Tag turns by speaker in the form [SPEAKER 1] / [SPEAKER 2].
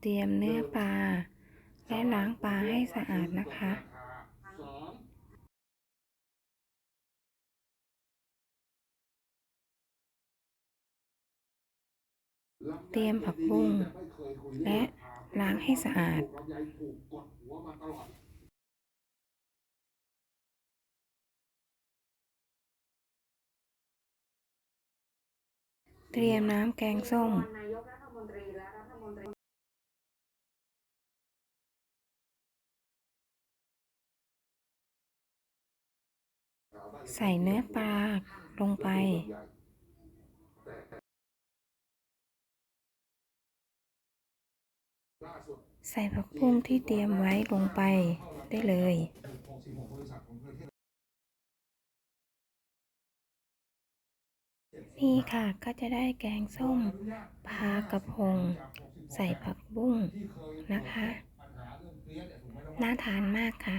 [SPEAKER 1] เตรียมเนื้อปลา และล้างปลาให้สะอาดนะคะเตรียมผักบุ้งและล้างให้สะอาด เตรียมน้ำแกงส้ม ใส่เนื้อปลาลงไปใส่ผักบุ้งที่เตรียมไว้ลงไปได้เลย นี่ค่ะก็จะได้แกงส้มปลากระพง ใส่ผักบุ้งนะคะ
[SPEAKER 2] น่า
[SPEAKER 1] ทานมากค่ะ